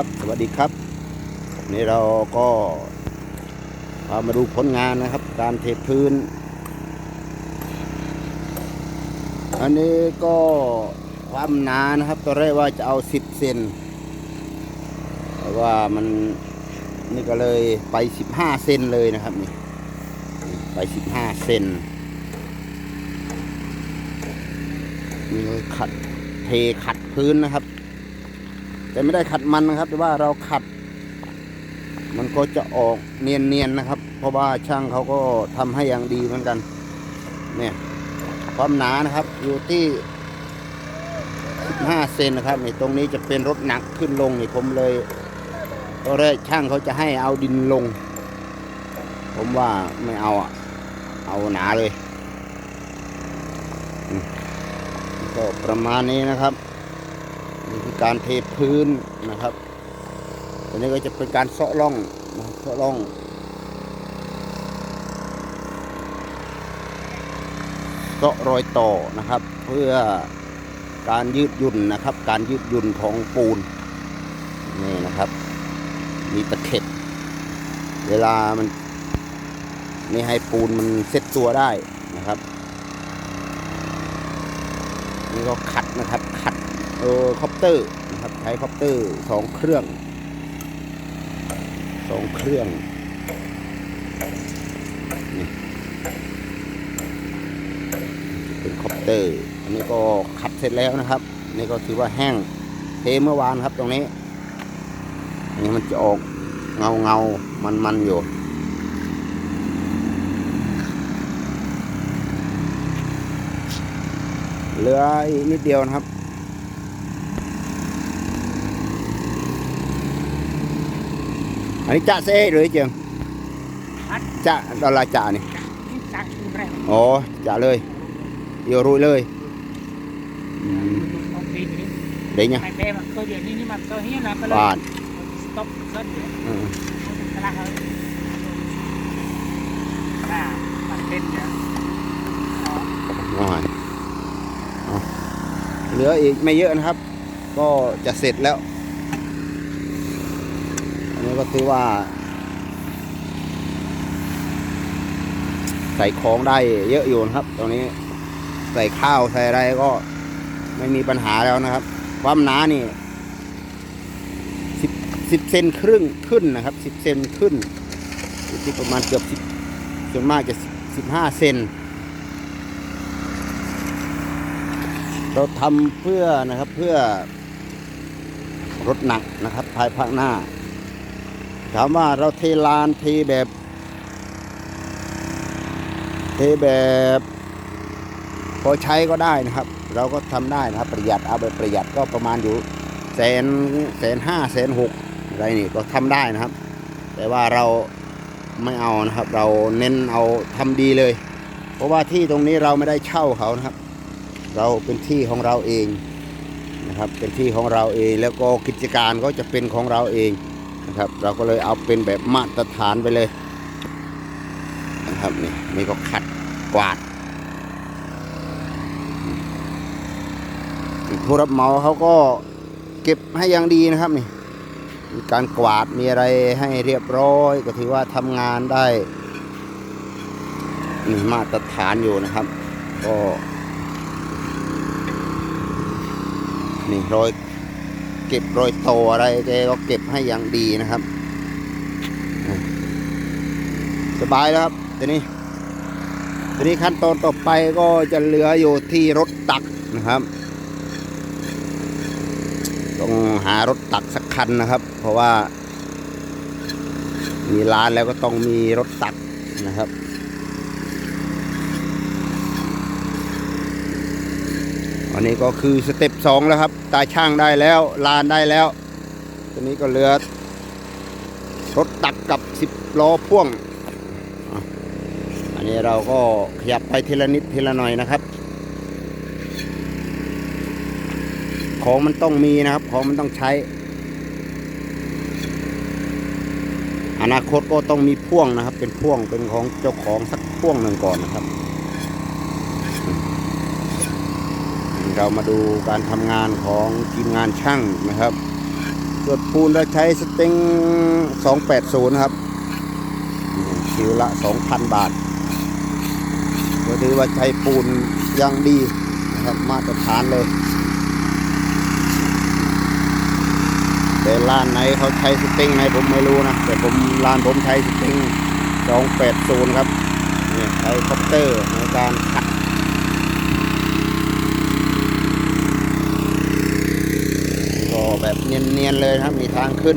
ครับ สวัสดีครับ นี่เราก็ามาดูผลงานนะครับ การเทพื้น อันนี้ก็ความหนานะครับตอนแรกว่าจะเอา 10 เซนแต่ว่ามันนี่ก็เลยไป 15 เซนเลยนะครับนี่ไป 15 เซนนี่ขัดเทขัดพื้นนะครับ แต่ไม่ได้ขัดมันนะครับ แต่ว่าเราขัด มันก็จะออกเนียนๆนะครับ เพราะว่าช่างเขาก็ทำให้อย่างดีเหมือนกัน เนี่ย ความหนานะครับ อยู่ที่15เซนนะครับในตรงนี้จะเป็นรถหนักขึ้นลงนี่ผมเลยตอนแรกช่างเขาจะให้เอาดินลง ผมว่าไม่เอาอะ เอาหนาเลย ก็ประมาณนี้นะครับ นี่คือการเทพื้นนะครับตัวนี้ก็จะเป็นการเซาะร่องนะเซาะร่องเซาะรอยต่อนะครับ เพื่อการยืดหยุ่นนะครับ การยืดหยุ่นของปูนนี่นะครับ มีตะเข็บ เวลามันไม่ให้ปูนมันเซ็ตตัวได้นะครับ นี่ก็ขัดนะครับขัด ออคอปเตอร์นะครับใช้คอปเตอร์สองเครื่องสองเครื่องนี่เป็นคอปเตอร์ อันนี้ก็ขัดเสร็จแล้วนะครับ นี่ก็ถือว่าแห้งเทเมื่อวานครับตรงนี้อันนี้มันจะออกเงาเงามันมันอยู่เหลืออีกนิดเดียวนะครับ อันนี้จะเซ่หรือเจียงจะดอลลาร์จะนี่นี่จักรแรงอ๋อจะเลยเดี๋ยวรุ่ยเลยอืมโอเคนี่เดี๋ยวเนี่ยไปเบ้มันก็เดี๋ยวนี้นี่มันก็เฮียนะก็เลยบาทสต็อปก็เดี๋ยวอืมกระลาเฮ้ยอ่ามันเป็นเดี๋ยวอ๋อเอาหน่อยเอาเหลืออีกไม่เยอะนะครับ ก็จะเสร็จแล้วอั นี้ก็ถือว่า ใส่ของได้เยอะอยู่นะครับตรงนี้ใส่ข้าวใส่อะไรก็ไม่มีปัญหาแล้วนะครับ ความหนานี่สิบสิบเซนครึ่งขึ้นนะครับสิบเซนขึ้นที่ประมาณเกือบสิบส่วนมากจะสิบห้าเซนเราทำเพื่อนะครับเพื่อรถหนักนะครับภายภาคหน้า ถามว่าเราเทลานเทแบบ เทแบบพอใช้ก็ได้นะครับ เราก็ทำได้นะครับ ประหยัดเอาไปประหยัดก็ประมาณอยู่แสนแสนห้าแสนหกอะไรนี่ก็ทำได้นะครับ แต่ว่าเราไม่เอานะครับ เราเน้นเอาทำดีเลย เพราะว่าที่ตรงนี้เราไม่ได้เช่าเขานะครับ เราเป็นที่ของเราเองนะครับ เป็นที่ของเราเองแล้วก็กิจการก็จะเป็นของเราเอง นะครับ เราก็เลยเอาเป็นแบบมาตรฐานไปเลยนะครับนี่นี่ก็ขัดกวาดผู้รับเหมาเขาก็เก็บให้อย่างดีนะครับนี่มีการกวาดมีอะไรให้เรียบร้อย ก็ถือว่าทำงานได้นี่มาตรฐานอยู่นะครับ ก็นี่รอย ก็บรอยโตอะไรแกก็เก็บให้อย่างดีนะครับ สบายแล้วครับทีนี้ทีนี้ขั้นตอนต่อไปก็จะเหลืออยู่ที่รถตักนะครับ ต้องหารถตักสักคันนะครับ เพราะว่า มีร้านแล้วก็ต้องมีรถตักนะครับ อันนี้ก็คือสเต็ปสองแล้วครับ ตาช่างได้แล้ว ลานได้แล้วทีนี้ก็เหลือรถตักกับสิบล้อพ่วง อันนี้เราก็ขยับไปทีละนิดทีละหน่อยนะครับ ของมันต้องมีนะครับ ของมันต้องใช้ อนาคตก็ต้องมีพ่วงนะครับ เป็นพ่วงเป็นของเจ้าของสักพ่วงหนึ่งก่อนนะครับ เรามาดูการทำงานของทีมงานช่างนะครับส่วนปูนเราใช้สต็ง280 ครับคิวละ 2,000 บาทก็ถือว่าใช้ปูนยังดีนะครับมาตรฐานเลย แต่ร้านไหนเขาใช้สต็งไหนผมไม่รู้นะ แต่ผมร้านผมใช้สต็ง280 ครับเนี่ยใช้คอปเตอร์ในการขัด ก็แบบเนียนๆเลยครับมีทางขึ้น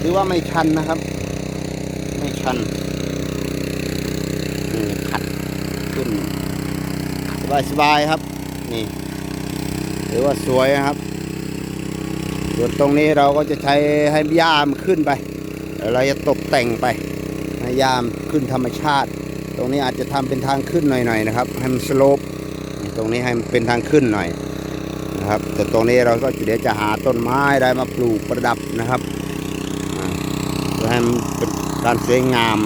ถือว่าไม่ชันนะครับ ไม่ชันนี่ขัดขึ้น สบายๆครับ นี่ถือว่าสวยนะครับ ส่วนตรงนี้เราก็จะใช้ให้ยามขึ้นไป เราจะตกแต่งไปให้ยามขึ้นธรรมชาติ ตรงนี้อาจจะทำเป็นทางขึ้นหน่อยๆนะครับให้มันสโลป ตรงนี้ให้มันเป็นทางขึ้นหน่อยนะครับ แต่ตรงนี้เราก็เดี๋ยวจะหาต้นไม้ได้มาปลูกประดับนะครับเพื่อให้มันเป็นการสวยงาม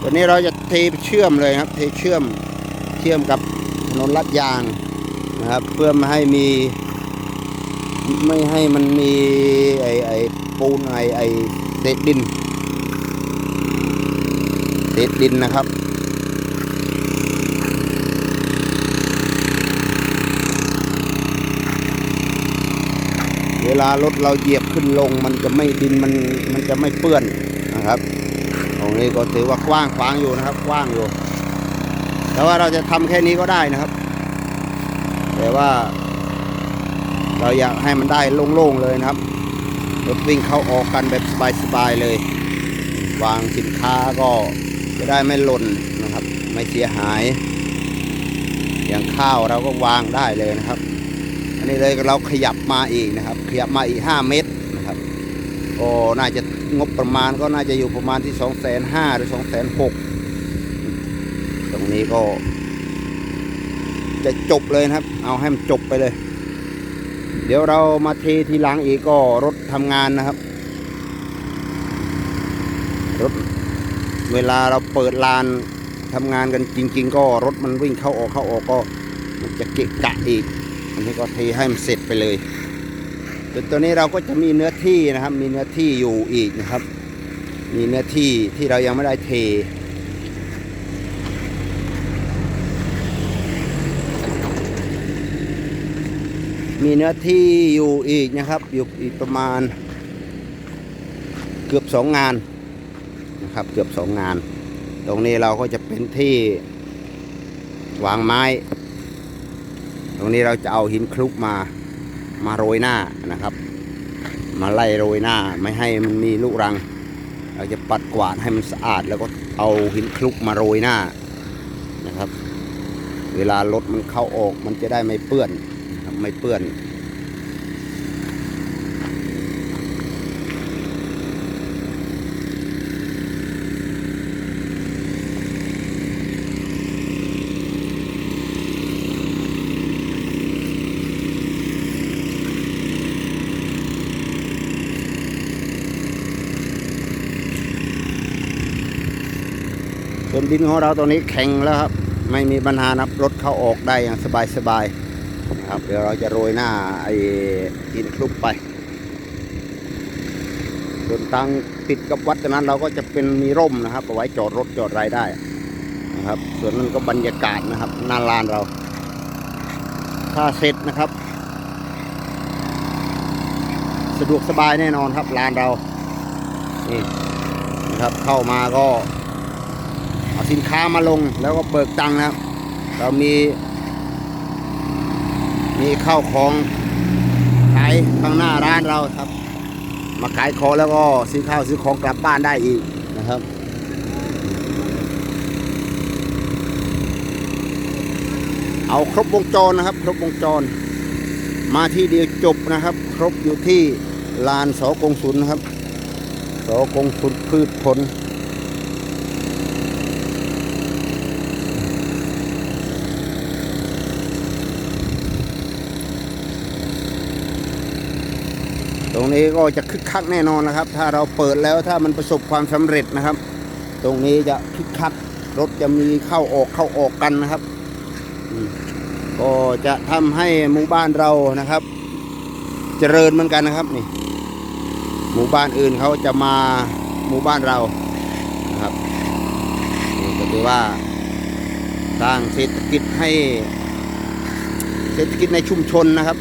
ตัวนี้เราจะเทเชื่อมเลยครับ เทเชื่อมเชื่อมกับถนนลัดยางนะครับ เพื่อไม่ให้มี ไม่ให้มันมีไอไอปูนไอไอเศษดินเศษดินนะครับ ลารถเราเหยียบขึ้นลง มันจะไม่ดินมันมันจะไม่เปื้อนนะครับ ตรงนี้ก็ถือว่ากว้างขวางอยู่นะครับ กว้างอยู่ แต่ว่าเราจะทำแค่นี้ก็ได้นะครับ แต่ว่า เราอยากให้มันได้โล่งๆเลยนะครับรถวิ่งเข้าออกกันแบบสบายๆเลยวางสินค้าก็จะได้ไม่หล่นนะครับ ไม่เสียหาย อย่างข้าวเราก็วางได้เลยนะครับ นนี้เลยเราขยับมาอีกนะครับ ขยับมาอีก 5 เมตรนะครับก็น่าจะงบประมาณก็น่าจะอยู่ประมาณที่ 2 5 0 0 0หรือ2 6 0 0 0ตรงนี้ก็ จะจบเลยนะครับ เอาให้มันจบไปเลย เดี๋ยวเรามาเททีหลังอีกก็รถทำงานนะครับรถเวลาเราเปิดลานทำงานกันจริง ๆ ก็รถมันวิ่งเข้าออกเข้าออกก็มันจะเกะกะอีก อันนี้ก็เทให้มันเสร็จไปเลยแต่ตัวนี้เราก็จะมีเนื้อที่นะครับ มีเนื้อที่อยู่อีกนะครับ มีเนื้อที่ที่เรายังไม่ได้เทมีเนื้อที่อยู่อีกนะครับ อยู่อีกประมาณ เกือบสองงานนะครับ เกือบสองงาน ตรงนี้เราก็จะเป็นที่วางไม้ รงนี้เราจะเอาหินคลุกมามาโรยหน้านะครับ มาไล่โรยหน้าไม่ให้มันมีลูกรัง เราจะปัดกวาดให้มันสะอาด แล้วก็เอาหินคลุกมาโรยหน้านะครับ เวลารถมันเข้าออกมันจะได้ไม่เปื้อนไม่เปื้อน ส่ว นดินของเราตัวนี้แข็งแล้วครับ ไม่มีปัญหานะครับรถเข้าออกได้อย่างสบายๆนะครับ เดี๋ยวเราจะโรยหน้าไอ้ดินคลุกไปส่วนตังติดกับวัดนั้นเราก็จะเป็นมีร่มนะครับเอาไว้จอดรถจอดรายได้นะครับ ส่วนนั้นก็บรรยากาศนะครับหน้าลานเรา ถ้าเสร็จนะครับ สะดวกสบายแน่นอนครับลานเรานี่นะครับเข้ามาก็ สินค้ามาลงแล้วก็เบิกตังค์นะครับ เรามี มีข้าวของขายข้างหน้าร้านเราครับ มาขายของแล้วก็ซื้อข้าวซื้อของกลับบ้านได้อีกนะครับเอาครบวงจรนะครับ ครบวงจร มาที่เดียวจบนะครับ ครบอยู่ที่ลานสอกงศุลนะครับสอกงศุลพืชผล นี้ก็จะคึกคักแน่นอนนะครับ ถ้าเราเปิดแล้วถ้ามันประสบความสำเร็จนะครับ ตรงนี้จะคึกคักรถจะมีเข้าออกเข้าออกกันนะครับ ก็จะทำให้หมู่บ้านเรานะครับ เจริญเหมือนกันนะครับนี่ หมู่บ้านอื่นเขาจะมาหมู่บ้านเรานะครับนี่ก็ถือว่าสร้างเศรษฐกิจให้เศรษฐกิจในชุมชนนะครับ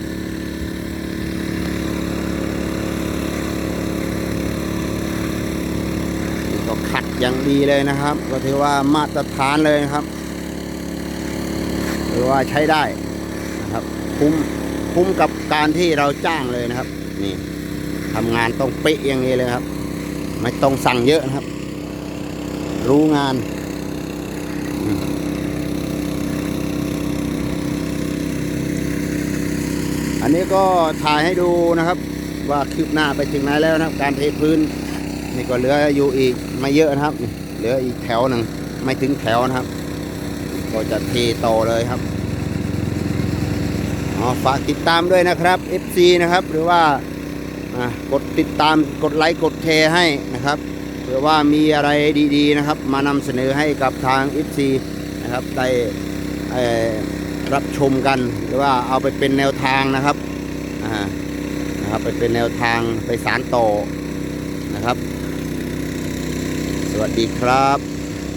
นี่ก็ ขัดอย่างดีเลยนะครับ ก็ถือว่ามาตรฐานเลยนะครับถือว่าใช้ได้นะครับ คุ้มคุ้มกับการที่เราจ้างเลยนะครับ นี่ทำงานต้องเป๊ะอย่างนี้เลยครับ ไม่ต้องสั่งเยอะนะครับ รู้งานอันนี้ก็ถ่ายให้ดูนะครับ ว่าคืบหน้าไปถึงไหนแล้วนะครับ การเทพื้น นี่ก็เหลืออยู่อีกไม่เยอะนะครับ เหลืออีกแถวหนึ่งไม่ถึงแถวนะครับ ก็จะเทต่อเลยครับอ๋อฝากติดตามด้วยนะครับ FC นะครับ หรือว่ากดติดตามกดไลค์กดแชร์ให้นะครับเผื่อว่ามีอะไรดีๆนะครับ มานำเสนอให้กับทาง FC นะครับได้รับชมกัน หรือว่าเอาไปเป็นแนวทางนะครับนะครับไปเป็นแนวทางไปสารต่อนะครับ สวัสดีครับ